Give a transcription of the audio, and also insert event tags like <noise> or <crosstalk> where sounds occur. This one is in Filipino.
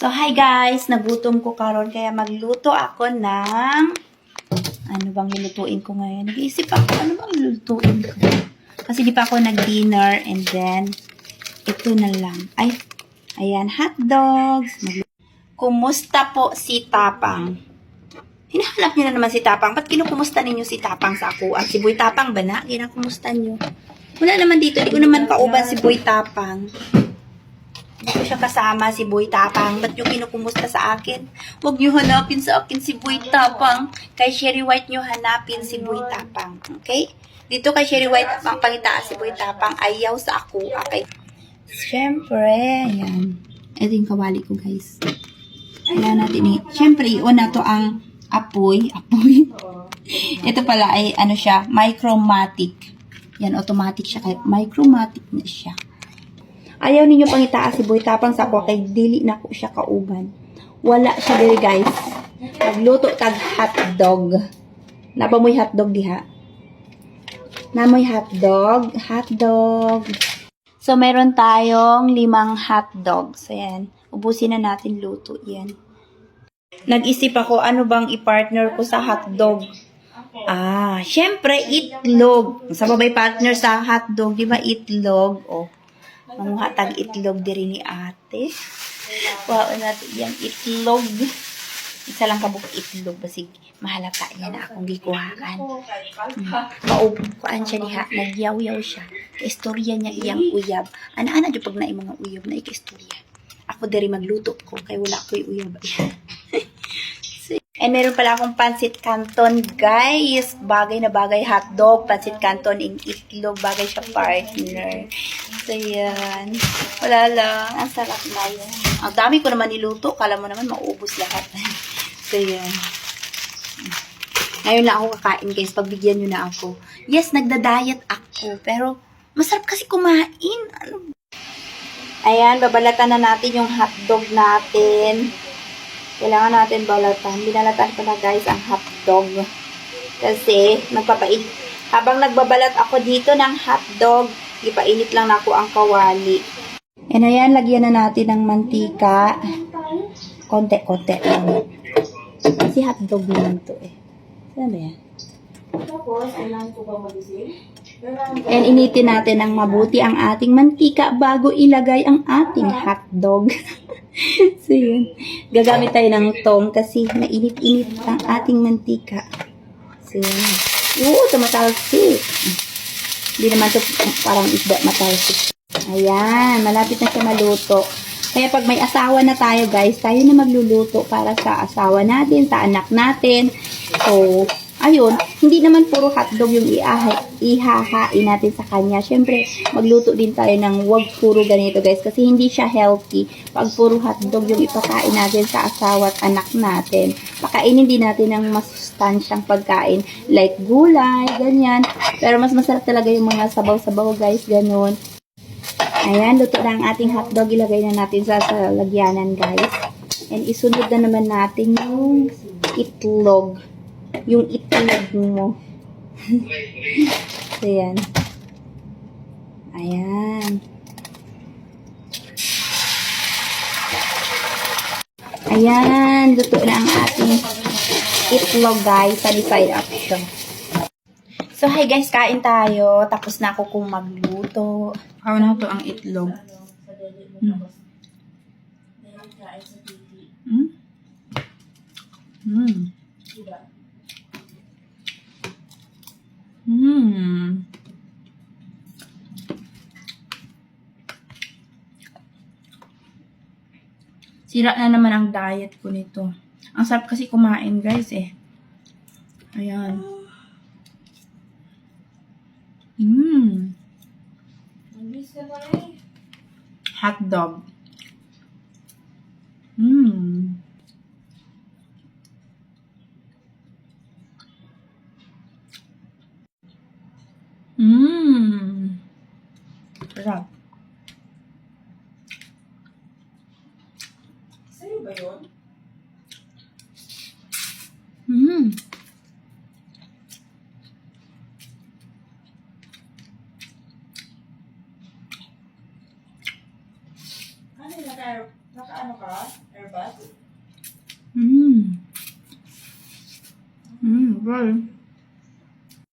So, hi guys! Nagutom ko karon kaya magluto ako ng... Ano bang lulutuin ko ngayon? Nag-iisip ako, ano bang lulutuin ko? Kasi di pa ako nag-dinner and then, ito na lang. Ay, ayan, hot dogs. Kumusta po si Tapang? Hinahanap niyo na naman si Tapang. Ba't kinukumusta ninyo si Tapang sa ako? At si Boy Tapang ba na? Kinakumusta niyo? Wala naman dito. Di ko naman kauban si Boy Tapang. Hindi siya kasama si Boy Tapang. Ba't yung kinukumusta sa akin? Huwag niyo hanapin sa akin si Boy Tapang. Kay Sherry White niyo hanapin si Boy Tapang. Okay? Dito kay Sherry White, ang pangitaan si Boy Tapang, ayaw sa ako. Okay? Siyempre, yan. Ito yung kawali ko, guys. Kailangan natin eh. Siyempre, una to ang apoy. Apoy. <laughs> Ito pala ay, ano siya, micromatic. Yan, automatic siya. Micromatic na siya. Ayaw ninyo pang itaas si Boy Tapang sa ako kay dili na ko siya kauban. Wala siya diri guys. Nagluto tag hotdog. Napamoy hotdog diha. Namoy hotdog. Hotdog. So, meron tayong limang hotdogs. Ayan. Ubusin na natin luto yan. Nag-isip ako, ano bang i-partner ko sa hotdog? Ah, syempre, itlog. Sa babay partner sa hotdog, di ba itlog? Oh, mga tag itlog diri ni ate. Wow, natin yan, itlog. Isa lang kabuk itlog, basig mahalata yan na akong gikuhaan. Hmm. Maupuan siya diha, nagyaw-yaw siya. Kaistorya niya iyang uyab. Ana-ana dyan pag na mga uyab na ikaistorya. Ako diri magluto ko, kay wala ko'y uyab. And meron pala akong pansit canton, guys. Bagay na bagay hotdog, pansit canton, in itlog, bagay siya partner. So, yan. Wala lang. Ang sarap na yan. Ang dami ko naman niluto. Kala mo naman maubos lahat. <laughs> so, yan. Ngayon na ako kakain, guys. Pagbigyan nyo na ako. Yes, nagda-diet ako. Pero, masarap kasi kumain. Ano Ayan, babalatan na natin yung hotdog natin. Kailangan natin balatan. Binalatan ko na guys ang hotdog. Kasi, nagpapait. Habang nagbabalat ako dito ng hotdog, ipainit lang na ako ang kawali. And ayan, lagyan na natin ng mantika. Konti-konti lang. Kasi hotdog naman to eh. Saan ba yan? And initin natin ng mabuti ang ating mantika bago ilagay ang ating hotdog. <laughs> <laughs> so yun. Gagamit tayo ng tong kasi mainit-init ang ating mantika. So yun. Oo, tumatalsik. Hindi naman to parang isda matalsik. Ayan, malapit na siya maluto. Kaya pag may asawa na tayo guys, tayo na magluluto para sa asawa natin, sa anak natin. So, ayun, hindi naman puro hotdog yung ihahain natin sa kanya. Siyempre, magluto din tayo ng wag puro ganito guys kasi hindi siya healthy. Pag puro hotdog yung ipakain natin sa asawa at anak natin, pakainin din natin ng masustansyang pagkain like gulay, ganyan. Pero mas masarap talaga yung mga sabaw-sabaw guys, ganun. Ayan, luto na ang ating hotdog. Ilagay na natin sa, sa lagyanan guys. And isunod na naman natin yung itlog yung itlog mo. <laughs> so, yan. Ayan. Ayan, luto na ang ating itlog, guys. Satisfied up siya. So, hi guys, kain tayo. Tapos na ako kung magluto. How na to ang itlog. Hmm? Hmm. Hmm. Sira na naman ang diet ko nito. Ang sarap kasi kumain, guys, eh. Ayan. Mmm. Hot dog. Mmm. Mmm. Sarap. Sa'yo ba yun? Mmm. Ano, naka, naka ano ka? Mmm. Mmm, well.